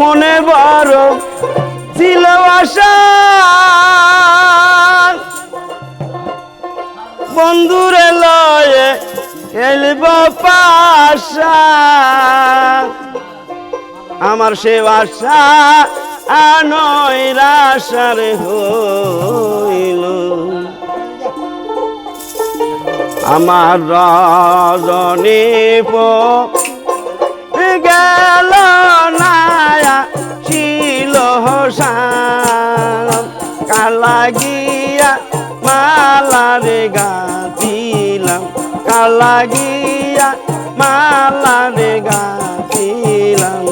মনে বড় ছিল বন্ধুরে লয়ে পাশা। আমার সে আশা আনয়রাশার হইল। আমার রজনী গেল কালা মালা মালারে গাছিলাম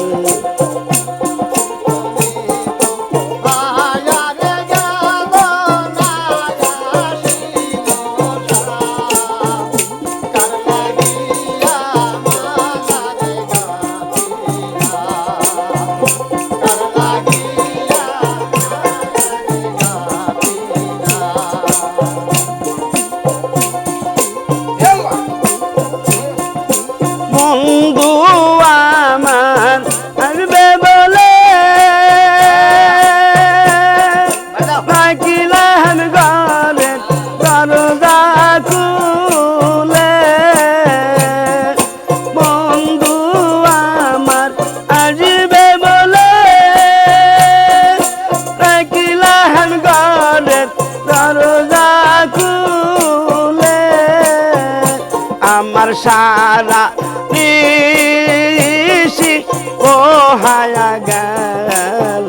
সারা নিশি ও হায়া গেল।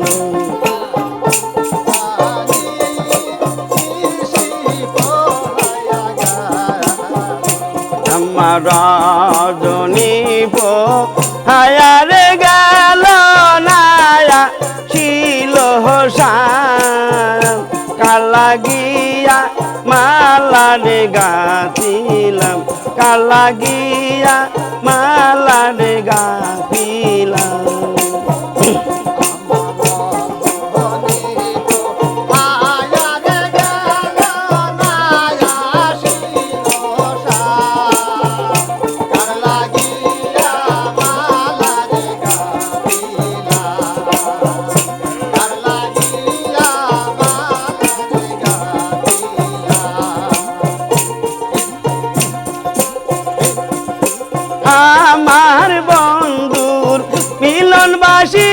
আমার রজনী পো হায়ারে গেল, নায়া ছিল কালা গিয়া মালারে গাছিলাম কালা গিয়া আমার বন্ধুর মিলনবাসী কেমনে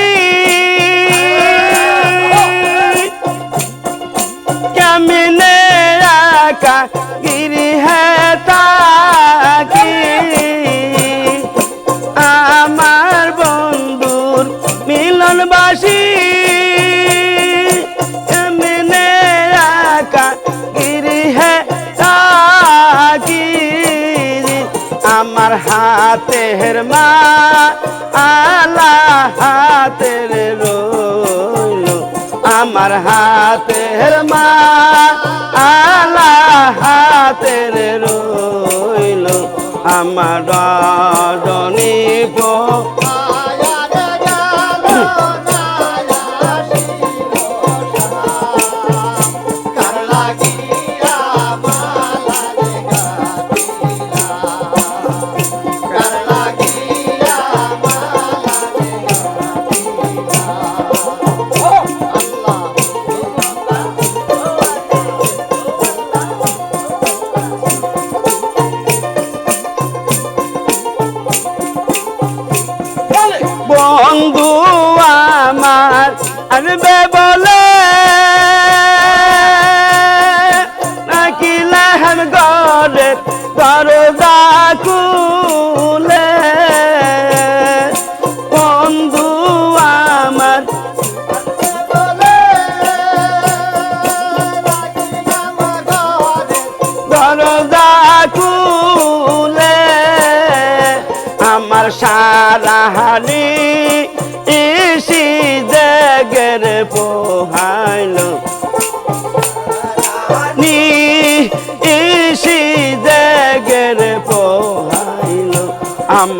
হাতের মা আলা হাতের রইল। আমার হাতের মা আলা হাতের রইল। আমার দরজা খুলে বন্ধু আমার। বলে লাগিয়া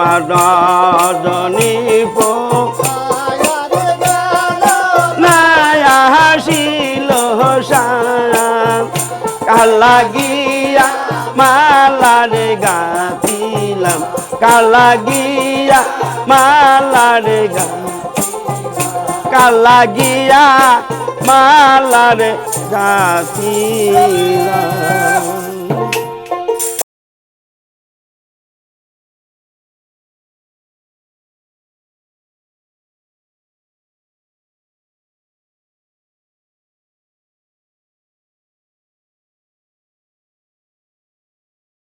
আমার রজনী পো হাসিল শাম কালা গিয়া মালারে গাছিলাম কালা গিয়া মালারে গা কালা গিয়া মালার গাছিলাম